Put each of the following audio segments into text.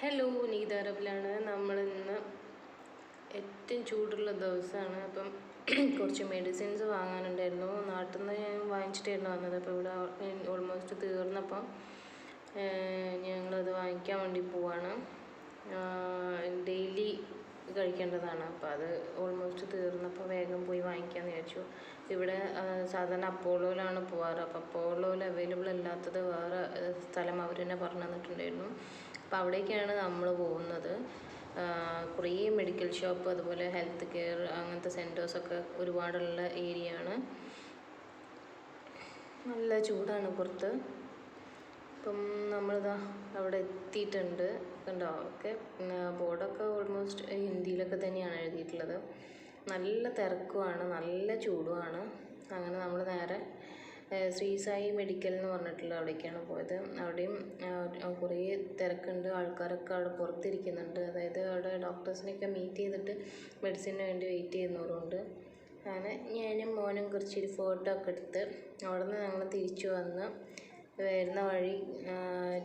Hello Neetha അറബിലാണ്. നമ്മൾ ഇന്ന് ഏറ്റവും ചൂടുള്ള ദിവസമാണ്. അപ്പം കുറച്ച് മെഡിസിൻസ് വാങ്ങാനുണ്ടായിരുന്നു. നാട്ടിൽ നിന്ന് ഞാൻ വാങ്ങിച്ചിട്ടായിരുന്നു വന്നത്. അപ്പോൾ ഇവിടെ ഓൾമോസ്റ്റ് തീർന്നപ്പം ഞങ്ങളത് വാങ്ങിക്കാൻ വേണ്ടി പോവാണ്. ഡെയിലി കഴിക്കേണ്ടതാണ്. അപ്പോൾ അത് ഓൾമോസ്റ്റ് തീർന്നപ്പോൾ വേഗം പോയി വാങ്ങിക്കാമെന്ന് വിചാരിച്ചു. ഇവിടെ സാധാരണ അപ്പോളോയിലാണ് പോവാറ്. അപ്പോൾ അപ്പോളോയിൽ അവൈലബിൾ അല്ലാത്തത് വേറെ സ്ഥലം അവർ തന്നെ പറഞ്ഞു തന്നിട്ടുണ്ടായിരുന്നു. അപ്പോൾ അവിടേക്കാണ് നമ്മൾ പോകുന്നത്. കുറേ മെഡിക്കൽ ഷോപ്പ് അതുപോലെ ഹെൽത്ത് കെയർ അങ്ങനത്തെ സെന്റേഴ്സൊക്കെ ഒരുപാടുള്ള ഏരിയ ആണ് നല്ല ചൂടാണ് പുറത്ത്. ഇപ്പം നമ്മളിതാ അവിടെ എത്തിയിട്ടുണ്ട്. കണ്ടോ? ഒക്കെ ബോർഡൊക്കെ ഓൾമോസ്റ്റ് ഹിന്ദിയിലൊക്കെ തന്നെയാണ് എഴുതിയിട്ടുള്ളത്. നല്ല തിരക്കുമാണ് നല്ല ചൂടുമാണ് അങ്ങനെ നമ്മൾ നേരെ ശ്രീ സായി മെഡിക്കൽ എന്ന് പറഞ്ഞിട്ടുള്ള അവിടേക്കാണ് പോയത്. അവിടെയും കുറേ തിരക്കുണ്ട്. ആൾക്കാരൊക്കെ അവിടെ പുറത്തിരിക്കുന്നുണ്ട്. അതായത് അവിടെ ഡോക്ടേഴ്സിനെയൊക്കെ മീറ്റ് ചെയ്തിട്ട് മെഡിസിന് വേണ്ടി വെയിറ്റ് ചെയ്യുന്നവരുണ്ട്. അങ്ങനെ ഞാനും മോനും കുറച്ചൊരു ഫോട്ടോ ഒക്കെ എടുത്ത് അവിടെ നിന്ന് ഞങ്ങൾ തിരിച്ചു വന്ന് വരുന്ന വഴി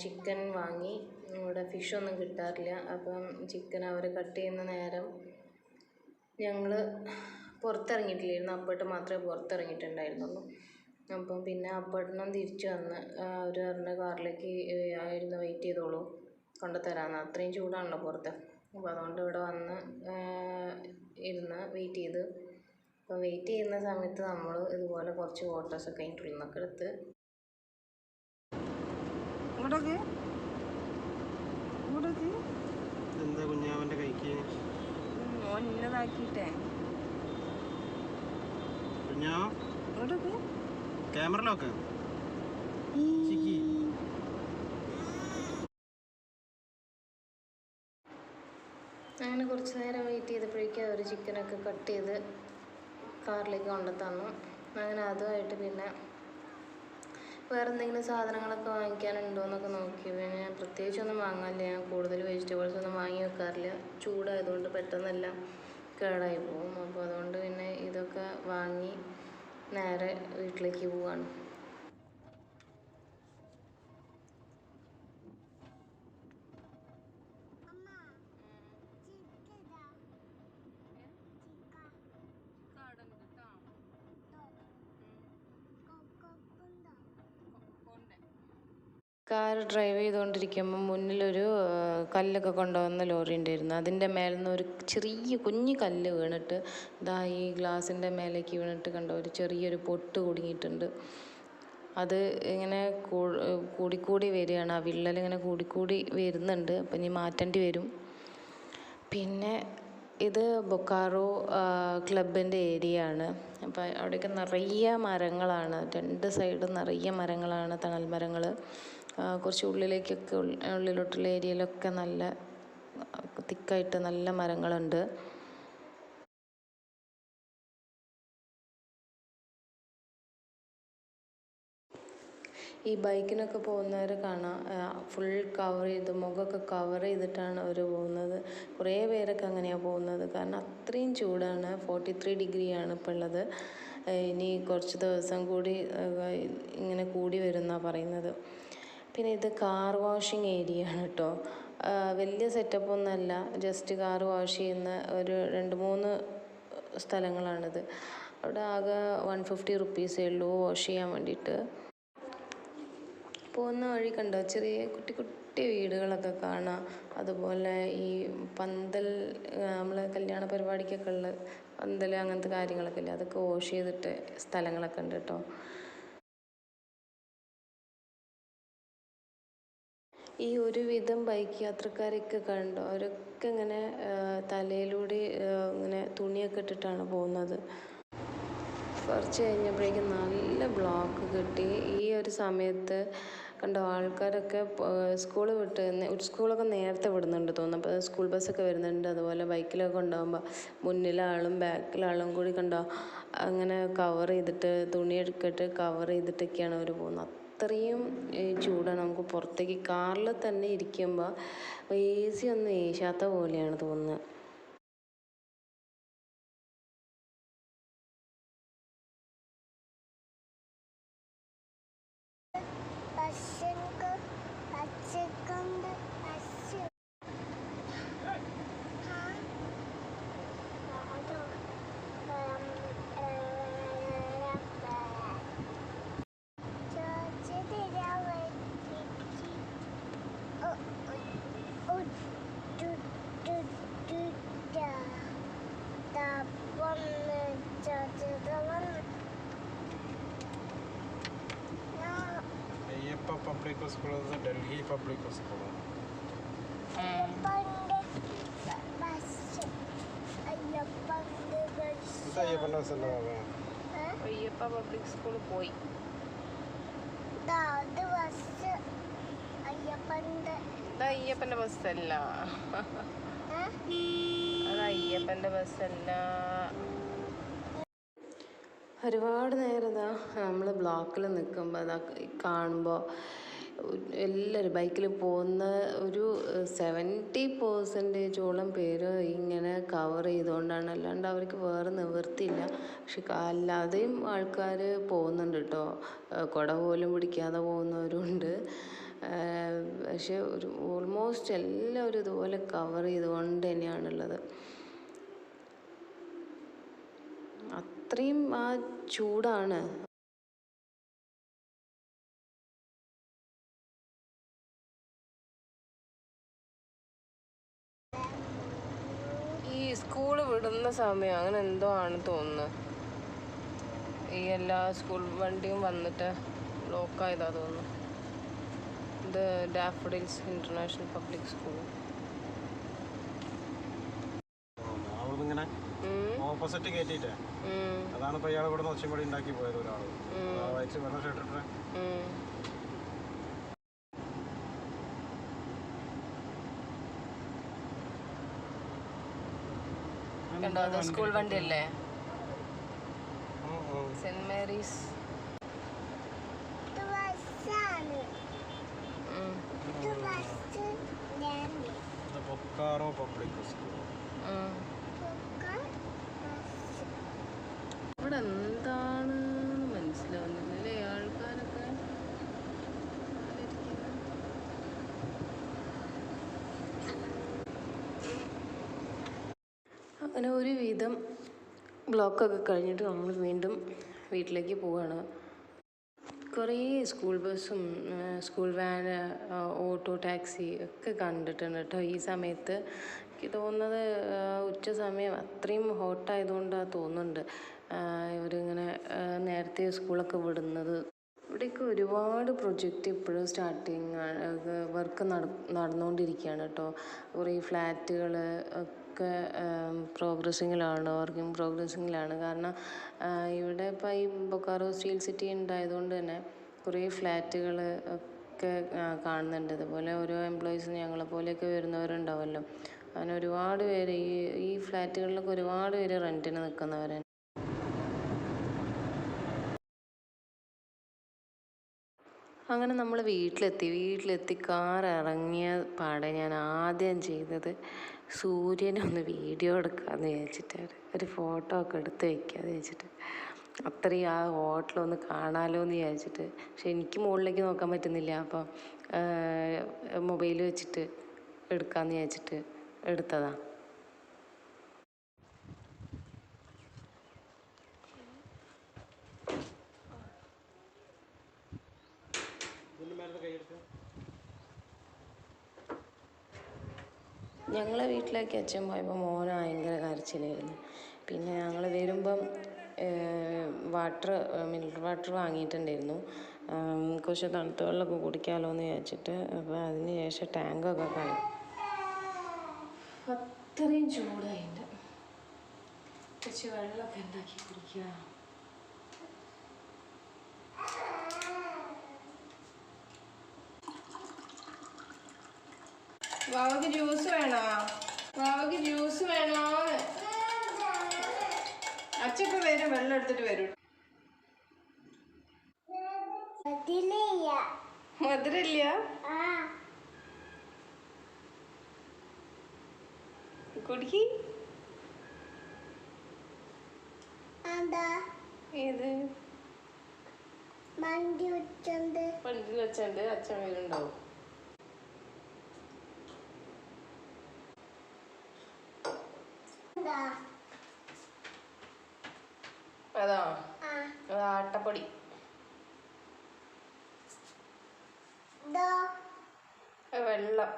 ചിക്കൻ വാങ്ങി. ഇവിടെ ഫിഷൊന്നും കിട്ടാറില്ല. അപ്പം ചിക്കൻ അവർ കട്ട് ചെയ്യുന്ന നേരം ഞങ്ങൾ പുറത്തിറങ്ങിയിട്ടില്ലായിരുന്നു. അപ്പോട്ട് മാത്രമേ പുറത്തിറങ്ങിയിട്ടുണ്ടായിരുന്നുള്ളൂ. അപ്പം പിന്നെ അവിടുന്ന് തിരിച്ച് വന്ന് അവർ പറഞ്ഞ കാറിലേക്ക് ആയിരുന്നു വെയിറ്റ് ചെയ്തോളൂ കൊണ്ട് തരാമെന്ന് അത്രയും ചൂടാണല്ലോ പുറത്ത്. അപ്പോൾ അതുകൊണ്ട് ഇവിടെ വന്ന് ഇരുന്ന് വെയിറ്റ് ചെയ്ത്. അപ്പോൾ വെയിറ്റ് ചെയ്യുന്ന സമയത്ത് നമ്മൾ ഇതുപോലെ കുറച്ച് ഫോട്ടോസൊക്കെ അതിന്റെ ഉള്ളിൽ നിന്നൊക്കെ എടുത്ത് ഓൻ എന്താ കുഞ്ഞാവന്റെ കൈക്ക്? മോൻ ഇന്നതാക്കിയിട്ടേ. കുഞ്ഞാ? ഇങ്ങോട്ടേക്ക്. ക്യാമറ ലോക്ക് ചിക്കി അങ്ങനെ കുറച്ച് നേരം വെയിറ്റ് ചെയ്തപ്പോഴേക്കും അവർ ചിക്കനൊക്കെ കട്ട് ചെയ്ത് കാറിലേക്ക് കൊണ്ടു തന്നു. അങ്ങനെ അതുമായിട്ട് പിന്നെ വേറെ എന്തെങ്കിലും സാധനങ്ങളൊക്കെ വാങ്ങിക്കാനുണ്ടോ എന്നൊക്കെ നോക്കി. പിന്നെ ഞാൻ പ്രത്യേകിച്ചൊന്നും വാങ്ങാനില്ല. ഞാൻ കൂടുതൽ വെജിറ്റബിൾസ് ഒന്നും വാങ്ങി വെക്കാറില്ല. ചൂടായതുകൊണ്ട് പെട്ടെന്നെല്ലാം കേടായി പോകും. അപ്പോൾ അതുകൊണ്ട് പിന്നെ ഇതൊക്കെ വാങ്ങി നേരെ വീട്ടിലേക്ക് പോവാണ്. ഡ്രൈവ് ചെയ്തുകൊണ്ടിരിക്കുമ്പോൾ മുന്നിലൊരു കല്ലൊക്കെ കൊണ്ടുവന്ന ലോറി ഉണ്ടായിരുന്നു. അതിന്റെ മേലെ നിന്ന് ഒരു ചെറിയ കുഞ്ഞു കല്ല് വീണിട്ട് ഇതാ ഈ ഗ്ലാസിന്റെ മേലേക്ക് വീണിട്ട് കണ്ട ഒരു ചെറിയൊരു പൊട്ട് കുടുങ്ങിയിട്ടുണ്ട്. അത് ഇങ്ങനെ കൂടിക്കൂടി വരികയാണ്. ആ വിള്ളൽ ഇങ്ങനെ കൂടിക്കൂടി വരുന്നുണ്ട്. അപ്പം ഇനി മാറ്റേണ്ടി വരും. പിന്നെ ഇത് ബൊക്കാറോ ക്ലബിന്റെ ഏരിയ ആണ് അപ്പോൾ അവിടെയൊക്കെ നിറയെ മരങ്ങളാണ്. രണ്ട് സൈഡും നിറയെ മരങ്ങളാണ് തണൽ മരങ്ങൾ കുറച്ച് ഉള്ളിലേക്കൊക്കെ ഉള്ളിലോട്ടുള്ള ഏരിയയിലൊക്കെ നല്ല തിക്കായിട്ട് നല്ല മരങ്ങളുണ്ട്. ഈ ബൈക്കിനൊക്കെ പോകുന്നവർ കാണാം. ഫുൾ കവർ ചെയ്ത് മുഖമൊക്കെ കവർ ചെയ്തിട്ടാണ് അവർ പോകുന്നത്. കുറേ പേരൊക്കെ അങ്ങനെയാണ് പോകുന്നത്. കാരണം അത്രയും ചൂടാണ്. ഫോർട്ടി ത്രീ ഡിഗ്രിയാണ് ഇപ്പോൾ ഉള്ളത്. ഇനി കുറച്ച് ദിവസം കൂടി ഇങ്ങനെ കൂടി വരുമെന്നാണ് പറയുന്നത്. പിന്നെ ഇത് കാർ വാഷിംഗ് ഏരിയ ആണ് കേട്ടോ വലിയ സെറ്റപ്പ് ഒന്നുമല്ല. ജസ്റ്റ് കാർ വാഷ് ചെയ്യുന്ന ഒരു രണ്ട് മൂന്ന് സ്ഥലങ്ങളാണിത്. അവിടെ ആകെ വൺ ഫിഫ്റ്റി റുപ്പീസേ ഉള്ളൂ വാഷ് ചെയ്യാൻ വേണ്ടിയിട്ട്. പോകുന്ന വഴി കണ്ടോ? ചെറിയ കുട്ടി കുട്ടി വീടുകളൊക്കെ കാണാം. അതുപോലെ ഈ പന്തൽ നമ്മൾ കല്യാണ പരിപാടിക്കൊക്കെ ഉള്ള പന്തൽ അങ്ങനത്തെ കാര്യങ്ങളൊക്കെ ഇല്ലേ? അതൊക്കെ വാഷ് ചെയ്തിട്ട് സ്ഥലങ്ങളൊക്കെ ഉണ്ട് കേട്ടോ ഈ ഒരുവിധം ബൈക്ക് യാത്രക്കാരൊക്കെ കണ്ടോ. അവരൊക്കെ ഇങ്ങനെ തലയിലൂടെ ഇങ്ങനെ തുണിയൊക്കെ ഇട്ടിട്ടാണ് പോകുന്നത്. കുറച്ച് കഴിഞ്ഞപ്പോഴേക്കും നല്ല ബ്ലോക്ക് കിട്ടി. ഈ ഒരു സമയത്ത് കണ്ടോ ആൾക്കാരൊക്കെ സ്കൂൾ വിട്ട് സ്കൂളൊക്കെ നേരത്തെ വിടുന്നുണ്ട് തോന്നുന്നു. അപ്പോൾ സ്കൂൾ ബസ്സൊക്കെ വരുന്നുണ്ട്. അതുപോലെ ബൈക്കിലൊക്കെ ഉണ്ടാകുമ്പോൾ മുന്നിലാളും ബാക്കിലാളും കൂടി കണ്ടോ അങ്ങനെ കവർ ചെയ്തിട്ട് തുണി എടുത്തിട്ട് കവർ ചെയ്തിട്ടൊക്കെയാണ് അവർ പോകുന്നത്. അത്രയും ചൂടാണ്. നമുക്ക് പുറത്തേക്ക് കാറിൽ തന്നെ ഇരിക്കുമ്പോൾ എ സി ഒന്നും ഏശാത്ത പോലെയാണ് തോന്നുന്നത്. പബ്ലിക് സ്കൂളാണ് ഡൽഹി പബ്ലിക് സ്കൂൾ ഇത് അയ്യപ്പന്റെ ബസ്സല്ലേ അയ്യപ്പ പബ്ലിക് സ്കൂളിൽ പോയി ഇത് അയ്യപ്പന്റെ ബസ്സല്ല അത് അയ്യപ്പന്റെ ബസ്സല്ല ഒരുപാട് നേരം ഇതാ നമ്മൾ ബ്ലോക്കിൽ നിൽക്കുമ്പോൾ അതാ കാണുമ്പോൾ എല്ലാവരും ബൈക്കിൽ പോകുന്ന ഒരു സെവന്റി പേഴ്സന്റേജോളം പേര് ഇങ്ങനെ കവർ ചെയ്തുകൊണ്ടാണ്. അല്ലാണ്ട് അവർക്ക് വേറെ നിവൃത്തിയില്ല. പക്ഷെ അല്ലാതെയും ആൾക്കാർ പോകുന്നുണ്ട് കേട്ടോ. കുട പോലും പിടിക്കാതെ പോകുന്നവരുണ്ട്. പക്ഷെ ഒരു ഓൾമോസ്റ്റ് എല്ലാവരും ഇതുപോലെ കവർ ചെയ്തുകൊണ്ട് തന്നെയാണുള്ളത്. അത്രയും ആ ചൂടാണ്. സ്കൂൾ വിടുന്ന സമയം അങ്ങനെ എന്തോ ആണ് തോന്നുന്നത് ഈ എല്ലാ സ്കൂൾ വണ്ടിയും വന്നിട്ട് ബ്ലോക്കായതാ തോന്നുന്നു. ഇത് Daffodils international public school opposite കയറ്റിയിട്ടേ അതാണ് ഇപ്പോൾ ഇയാൾ ഇവിടെ നിന്ന് ഒച്ചമ്പടി ഉണ്ടാക്കി പോയത് ഒരാൾ വെള്ളം ഷർട്ടിട്ട് കണ്ടോ? അത് സ്കൂൾ വണ്ടി അല്ലേ saint Mary's. Bokaro public school. ഇവിടെ അങ്ങനെ ഒരു വിധം ബ്ലോക്കൊക്കെ കഴിഞ്ഞിട്ട് നമ്മൾ വീണ്ടും വീട്ടിലേക്ക് പോവുകയാണ് കുറേ സ്കൂൾ ബസ്സും സ്കൂൾ വാൻ ഓട്ടോ ടാക്സി ഒക്കെ കണ്ടിട്ടുണ്ട് കേട്ടോ ഈ സമയത്ത്. എനിക്ക് തോന്നുന്നത് ഉച്ച സമയം അത്രയും ഹോട്ടായതുകൊണ്ടാണ് തോന്നുന്നുണ്ട്. ഇവരിങ്ങനെ നേരത്തെ സ്കൂളൊക്കെ വിടുന്നത്. ഇവിടെയൊക്കെ ഒരുപാട് പ്രൊജക്റ്റ് ഇപ്പോഴും സ്റ്റാർട്ടിങ് വർക്ക് നട നടന്നുകൊണ്ടിരിക്കുകയാണ് കേട്ടോ. കുറേ ഫ്ലാറ്റുകൾ ഒക്കെ പ്രോഗ്രസ്സിങ്ങിലാണ് വർക്കിംഗ് പ്രോഗ്രസ്സിങ്ങിലാണ് കാരണം ഇവിടെ ഇപ്പോൾ ഈ ബൊക്കാറോ സ്റ്റീൽ സിറ്റി ഉണ്ടായതുകൊണ്ട് തന്നെ കുറേ ഫ്ലാറ്റുകൾ ഒക്കെ കാണുന്നുണ്ട്. അതുപോലെ ഓരോ എംപ്ലോയീസ് ഞങ്ങളെപ്പോലെയൊക്കെ വരുന്നവരുണ്ടാവുമല്ലോ അങ്ങനെ ഒരുപാട് പേര് ഈ ഈ ഫ്ലാറ്റുകളിലൊക്കെ ഒരുപാട് പേര് റെന്റിന് നിൽക്കുന്നവരാണ് അങ്ങനെ നമ്മൾ വീട്ടിലെത്തി. വീട്ടിലെത്തി കാർ ഇറങ്ങിയ പാടെ ഞാൻ ആദ്യം ചെയ്തത് സൂര്യനെ ഒന്ന് വീഡിയോ എടുക്കാമെന്ന് വിചാരിച്ചിട്ടാണ് ഒരു ഫോട്ടോ ഒക്കെ എടുത്ത് വയ്ക്കാമെന്ന് വിചാരിച്ചിട്ട്. അത്രയും ആ ഹോട്ടലൊന്ന് കാണാമല്ലോ എന്ന് വിചാരിച്ചിട്ട്. പക്ഷെ എനിക്ക് മുകളിലേക്ക് നോക്കാൻ പറ്റുന്നില്ല. അപ്പം മൊബൈൽ വെച്ചിട്ട് എടുക്കാമെന്ന് വിചാരിച്ചിട്ട് എടുത്തതാണ് ഞങ്ങളെ വീട്ടിലേക്ക് അച്ഛൻ പോയപ്പോൾ മോന് ഭയങ്കര കരച്ചിലായിരുന്നു. പിന്നെ ഞങ്ങൾ വരുമ്പം വാട്ടർ മിനറൽ വാട്ടർ വാങ്ങിയിട്ടുണ്ടായിരുന്നു. കുറച്ച് തണുത്ത വെള്ളമൊക്കെ കുടിക്കാമല്ലോ എന്ന് വിചാരിച്ചിട്ട് അപ്പോൾ അതിന് ശേഷം ടാങ്കൊക്കെ കളി അത്രയും ചൂടായിട്ട് കുറച്ച് വെള്ളമൊക്കെ ഉണ്ടാക്കി കുടിക്കുക. വാവക്ക് ജ്യൂസ് വേണോ? വാവക്ക് ജ്യൂസ് വേണോ? അച്ഛപ്പ വരും വെള്ളം എടുത്തിട്ട് വരും. മധുരല്ല കുടിക്ക്? ഏത്? വെച്ചുണ്ട് അച്ഛൻ വരുന്നുണ്ടാവും എന്താ അതാ അത് ആട്ടപ്പൊടി വെള്ളം.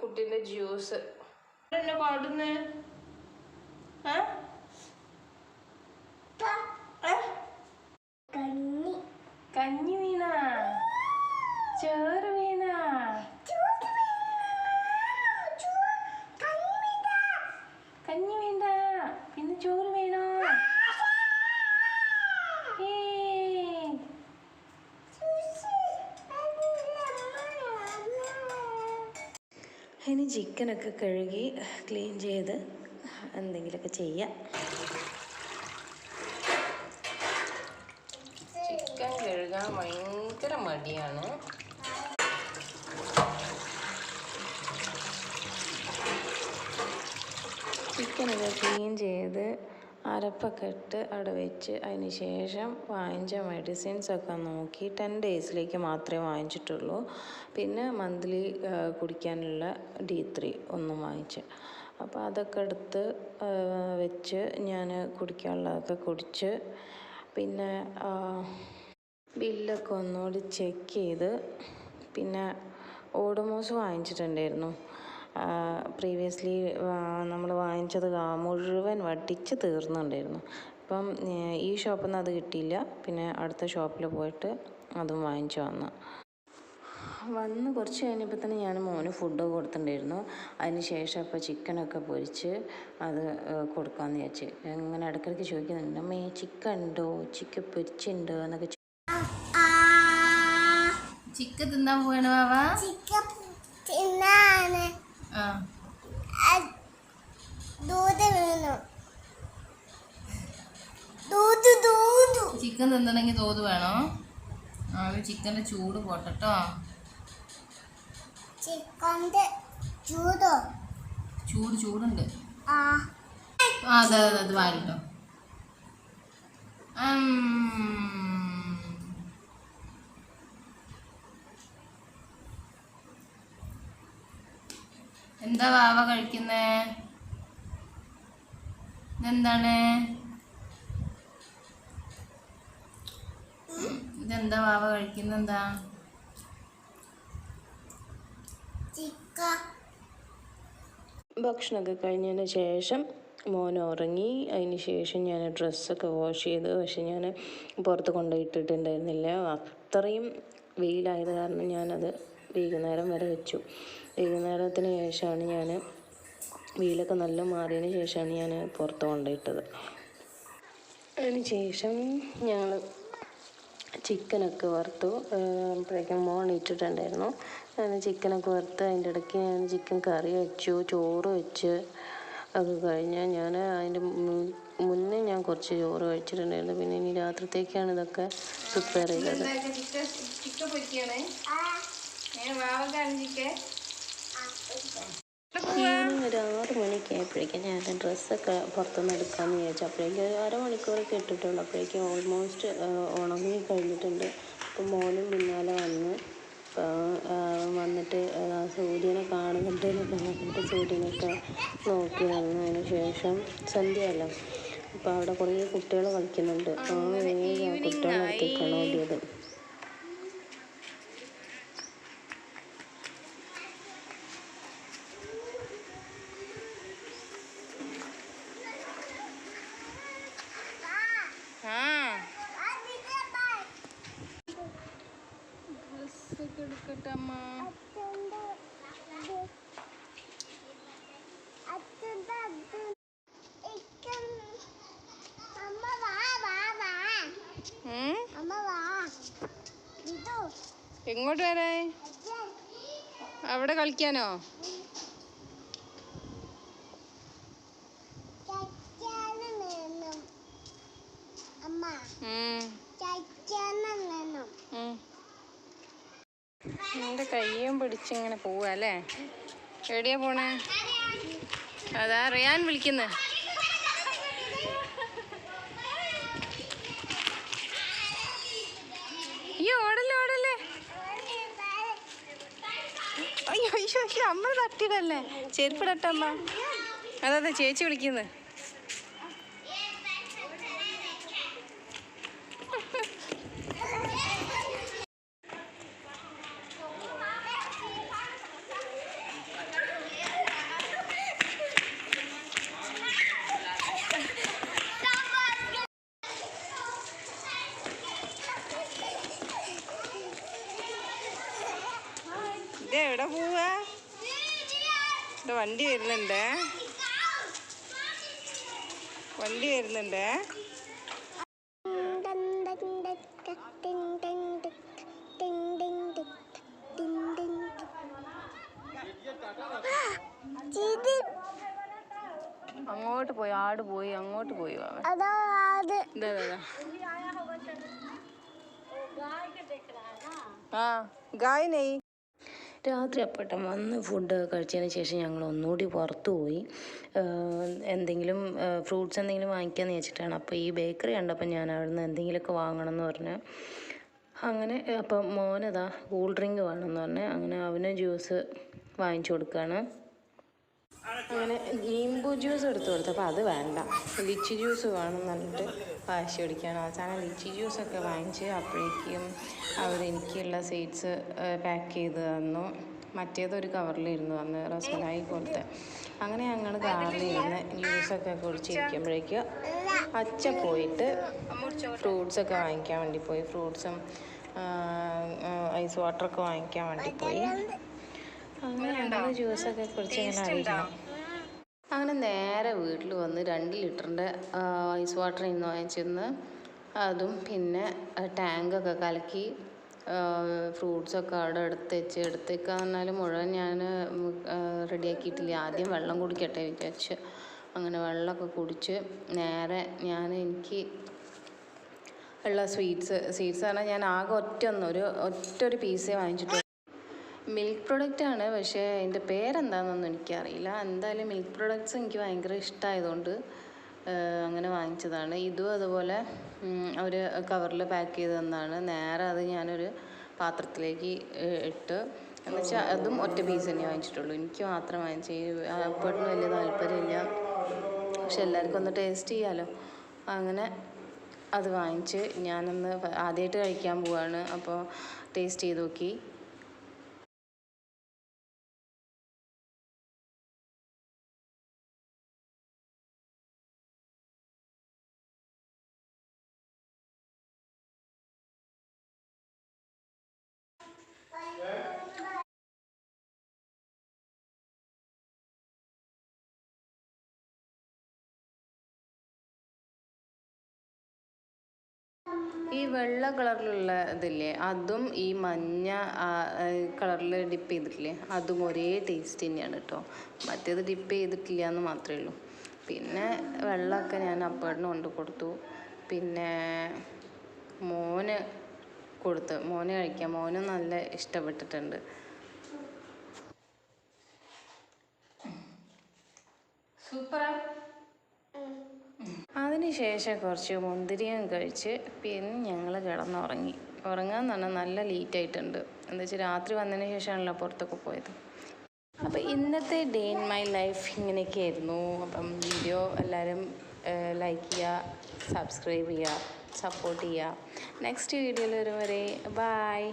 കുട്ടീന്റെ ജ്യൂസ്. എന്നെ പാടുന്നേ? കഞ്ഞി. കഞ്ഞി വീണ ചോറ് വീണ കഞ്ഞി വേണ്ട പിന്നെ ചോറ് വേണോ ഏയ്. ഇനി ചിക്കനൊക്കെ കഴുകി ക്ലീൻ ചെയ്ത് എന്തെങ്കിലുമൊക്കെ ചെയ്യാം. ചിക്കൻ കഴുകാൻ ഭയങ്കര മടിയാണ് ചിക്കനൊക്കെ ക്ലീൻ ചെയ്ത് അരപ്പൊക്കെ ഇട്ട് അവിടെ വെച്ച് അതിന് ശേഷം വാങ്ങിച്ച മെഡിസിൻസ് ഒക്കെ നോക്കി ടെൻ ഡേയ്സിലേക്ക് മാത്രമേ വാങ്ങിച്ചിട്ടുള്ളൂ. പിന്നെ മന്ത്ലി കുടിക്കാനുള്ള ഡി ത്രീ ഒന്നും വാങ്ങിച്ച്. അപ്പോൾ അതൊക്കെ എടുത്ത് വെച്ച് ഞാൻ കുടിക്കാനുള്ളതൊക്കെ കുടിച്ച് പിന്നെ ബില്ലൊക്കെ ഒന്നുകൂടി ചെക്ക് ചെയ്ത് പിന്നെ ഓഡോമോസ് വാങ്ങിച്ചിട്ടുണ്ടായിരുന്നു. പ്രീവിയസ്ലി നമ്മൾ വാങ്ങിച്ചത് മുഴുവൻ വട്ടിച്ച് തീർന്നുണ്ടായിരുന്നു. അപ്പം ഈ ഷോപ്പിൽ നിന്ന് അത് കിട്ടിയില്ല. പിന്നെ അടുത്ത ഷോപ്പിൽ പോയിട്ട് അതും വാങ്ങിച്ചു വന്നു. വന്ന് കുറച്ച് കഴിഞ്ഞപ്പോൾ തന്നെ ഞാൻ മോന് ഫുഡ് കൊടുത്തിട്ടുണ്ടായിരുന്നു. അതിന് ശേഷം അപ്പോൾ ചിക്കനൊക്കെ പൊരിച്ച് അത് കൊടുക്കാമെന്ന് വിചാരിച്ച്. ഇങ്ങനെ ഇടയ്ക്കിടയ്ക്ക് ചോദിക്കുന്നുണ്ട് അമ്മേ ചിക്കൻ ഉണ്ടോ? ചിക്കൻ പൊരിച്ചുണ്ടോ? എന്നൊക്കെ ചിക്കൻ തിന്നാൻ പോവാണ് വാവാ ചിക്കൻ തിന്നാണ്. ചിക്കൻ തിന്നണമെങ്കിൽ തോത് വേണോ? ആ ചിക്കന്റെ ചൂട് പോട്ടോ ചിക്കന്റെ ചൂടോ? ചൂട് ചൂടുണ്ട്. ആ. അതെ അതെ അത് വാരിട്ടോ എന്താ വാവ കഴിക്കുന്നേ? ഇതെന്താണ്? ഇതെന്താ വാവ കഴിക്കുന്ന എന്താ? ചിക്കൻ ഭക്ഷണമൊക്കെ കഴിഞ്ഞതിന് ശേഷം മോൻ ഉറങ്ങി. അതിന് ശേഷം ഞാൻ ഡ്രസ്സൊക്കെ വാഷ് ചെയ്തു. പക്ഷെ ഞാൻ പുറത്ത് കൊണ്ടുപോയിട്ടിട്ടുണ്ടായിരുന്നില്ല അത്രയും വെയിലായത് കാരണം ഞാനത് വൈകുന്നേരം വരെ വെച്ചു. വൈകുന്നേരത്തിന് ശേഷമാണ് ഞാൻ വീലൊക്കെ നല്ല മാറിയതിന് ശേഷമാണ് ഞാൻ പുറത്ത് കൊണ്ടുപോയിട്ടത്. അതിന് ശേഷം ഞങ്ങൾ ചിക്കനൊക്കെ വറുത്തു. അപ്പോഴേക്കും മോൺ ഇട്ടിട്ടുണ്ടായിരുന്നു ഞാൻ ചിക്കനൊക്കെ വറുത്ത് അതിന്റെ ഇടയ്ക്ക് ഞാൻ ചിക്കൻ കറി വെച്ചു ചോറ് വെച്ച് ഒക്കെ കഴിഞ്ഞ് ഞാൻ അതിന്റെ മുന്നേ ഞാൻ കുറച്ച് ചോറ് കഴിച്ചിട്ടുണ്ടായിരുന്നു. പിന്നെ ഇനി രാത്രിത്തേക്കാണ് ഇതൊക്കെ പ്രിപ്പയർ ചെയ്തത്. ഒരു ആറ് മണിക്ക് ആയപ്പോഴേക്കും ഞാൻ ഡ്രസ്സൊക്കെ പുറത്തുനിന്ന് എടുക്കാമെന്ന് വിചാരിച്ചു. അപ്പോഴേക്കും ഒരു അരമണിക്കൂറൊക്കെ ഇട്ടിട്ടുള്ളൂ അപ്പോഴേക്കും ഓൾമോസ്റ്റ് ഉണങ്ങി കഴിഞ്ഞിട്ടുണ്ട്. അപ്പോൾ മോനും പിന്നാലെ വന്ന് വന്നിട്ട് സൂര്യനെ കാണുന്നുണ്ട് എന്നൊക്കെ സൂര്യനൊക്കെ നോക്കി വന്നതിന് ശേഷം സന്ധ്യയല്ല. അപ്പോൾ അവിടെ കുറേ കുട്ടികൾ കളിക്കുന്നുണ്ട്. ആ കുട്ടികളെ അടുത്തേക്കാണ് ഓടിയത് ആ ഡ്രസ്സൊക്കെ എടുക്കട്ടെ അമ്മ അമ്മ വാ വാ വാ ഉം? അമ്മ വാ ഇതു എങ്ങോട്ട് വരേ അവിടെ കളിക്കാനോ? നിന്റെ കയ്യും പിടിച്ചിങ്ങനെ പോവാ അല്ലേ? എവിടെയാ പോണേ? അതാ റിയാൻ വിളിക്കുന്നു. അമ്മ നമ്മൾ തട്ടിയിടല്ലേ ചെരുപ്പിടട്ടമ്മ അതാ ചേച്ചി വിളിക്കുന്നത് എവിടെ പോവാ? ഇവിടെ വണ്ടി വരുന്നുണ്ട്. വണ്ടി വരുന്നുണ്ട്. അങ്ങോട്ട് പോയി ആട് പോയി അങ്ങോട്ട് പോയി. ആ ഗായ് നെയ്. രാത്രി അപ്പട്ടം വന്ന് ഫുഡ് കഴിച്ചതിന് ശേഷം ഞങ്ങൾ ഒന്നുകൂടി പുറത്തു പോയി. എന്തെങ്കിലും ഫ്രൂട്ട്സ് എന്തെങ്കിലും വാങ്ങിക്കാമെന്ന് വെച്ചിട്ടാണ് അപ്പോൾ ഈ ബേക്കറി കണ്ടപ്പോൾ ഞാൻ അവിടുന്ന് എന്തെങ്കിലുമൊക്കെ വാങ്ങണം എന്ന് പറഞ്ഞ്. അങ്ങനെ അപ്പം മോനതാ കൂൾ ഡ്രിങ്ക് വേണമെന്ന് പറഞ്ഞ്. അങ്ങനെ അവന് ജ്യൂസ് വാങ്ങിച്ചു കൊടുക്കുകയാണ് അങ്ങനെ ലീംബു ജ്യൂസ് എടുത്തു കൊടുത്തപ്പോൾ അത് വേണ്ട. ലിച്ചി ജ്യൂസ് വേണം എന്ന് പറഞ്ഞിട്ട് വാശി പിടിക്കുകയാണ്. അവസാനം ലിച്ചി ജ്യൂസൊക്കെ വാങ്ങിച്ച് അപ്പോഴേക്കും അവർ എനിക്കുള്ള സീഡ്സ് പാക്ക് ചെയ്ത് തന്നു. മറ്റേതൊരു കവറിലിരുന്നു വന്ന് റസ്മലായി പോലത്തെ അങ്ങനെ ഞങ്ങൾ കാറിലിരുന്ന് ജ്യൂസൊക്കെ കുടിച്ചിരിക്കുമ്പോഴേക്ക് അച്ഛ പോയിട്ട് ഫ്രൂട്ട്സൊക്കെ വാങ്ങിക്കാൻ വേണ്ടി പോയി. ഫ്രൂട്ട്സും ഐസ് വാട്ടറൊക്കെ വാങ്ങിക്കാൻ വേണ്ടി പോയി. അങ്ങനെ ജ്യൂസൊക്കെ കുടിച്ച് ഇങ്ങനെ അറിയിക്കണം അങ്ങനെ നേരെ വീട്ടിൽ വന്ന് രണ്ട് ലിറ്ററിന്റെ ഐസ് വാട്ടർ ഇന്ന് വാങ്ങിച്ചിരുന്ന്. അതും പിന്നെ ടാങ്കൊക്കെ കലക്കി ഫ്രൂട്ട്സൊക്കെ അവിടെ എടുത്ത് വെച്ച് എടുത്തേക്കുക പറഞ്ഞാൽ മുഴുവൻ ഞാൻ റെഡിയാക്കിയിട്ടില്ല. ആദ്യം വെള്ളം കുടിക്കട്ടെ വിചാരിച്ച്. അങ്ങനെ വെള്ളമൊക്കെ കുടിച്ച് നേരെ ഞാൻ എനിക്ക് ഉള്ള സ്വീറ്റ്സ് സ്വീറ്റ്സ് പറഞ്ഞാൽ ഞാൻ ആകെ ഒറ്റ ഒന്ന് ഒരു ഒറ്റ ഒരു പീസേ വാങ്ങിച്ചിട്ടുള്ളൂ. മിൽക്ക് പ്രൊഡക്റ്റ് ആണ്. പക്ഷേ അതിന്റെ പേരെന്താണെന്നൊന്നും എനിക്കറിയില്ല. എന്തായാലും മിൽക്ക് പ്രൊഡക്ട്സ് എനിക്ക് ഭയങ്കര ഇഷ്ടമായതുകൊണ്ട് അങ്ങനെ വാങ്ങിച്ചതാണ്. ഇതും അതുപോലെ അവർ കവറിൽ പാക്ക് ചെയ്ത് തന്നതാണ് നേരെ അത് ഞാനൊരു പാത്രത്തിലേക്ക് ഇട്ട് എന്ന് വെച്ചാൽ അതും ഒറ്റ പീസ് തന്നെ വാങ്ങിച്ചിട്ടുള്ളൂ. എനിക്ക് മാത്രം വാങ്ങിച്ചു അപ്പോഴും വലിയ താല്പര്യമില്ല. പക്ഷെ എല്ലാവർക്കും ഒന്ന് ടേസ്റ്റ് ചെയ്യാമല്ലോ അങ്ങനെ അത് വാങ്ങിച്ച് ഞാനൊന്ന് ആദ്യമായിട്ട് കഴിക്കാൻ പോവാണ്. അപ്പോൾ ടേസ്റ്റ് ചെയ്ത് നോക്കി. ഈ വെള്ള കളറിലുള്ള ഇതില്ലേ അതും ഈ മഞ്ഞ കളറിൽ ഡിപ്പ് ചെയ്തിട്ടില്ലേ അതും ഒരേ ടേസ്റ്റ് തന്നെയാണ് കേട്ടോ മറ്റേത് ഡിപ്പ് ചെയ്തിട്ടില്ല എന്ന് മാത്രമേ ഉള്ളൂ. പിന്നെ വെള്ളമൊക്കെ ഞാൻ അപ്പേടിന് കൊണ്ട് കൊടുത്തു. പിന്നെ മോന് കൊടുത്തു മോന് കഴിക്കാം മോന് നല്ല ഇഷ്ടപ്പെട്ടിട്ടുണ്ട്. അതിനുശേഷം കുറച്ച് മുന്തിരിയും കഴിച്ച് പിന്നെ ഞങ്ങൾ കിടന്നുറങ്ങി. ഉറങ്ങാൻ തന്നെ നല്ല ലേറ്റ് ആയിട്ടുണ്ട്. എന്താ വെച്ചാൽ രാത്രി വന്നതിന് ശേഷമാണല്ലോ പുറത്തൊക്കെ പോയത്. അപ്പോൾ ഇന്നത്തെ ഡേ ഇൻ മൈ ലൈഫ് ഇങ്ങനെയൊക്കെ ആയിരുന്നു അപ്പം വീഡിയോ എല്ലാവരും ലൈക്ക് ചെയ്യുക സബ്സ്ക്രൈബ് ചെയ്യുക സപ്പോർട്ട് ചെയ്യുക. നെക്സ്റ്റ് വീഡിയോയിൽ വരും വരെ ബായ്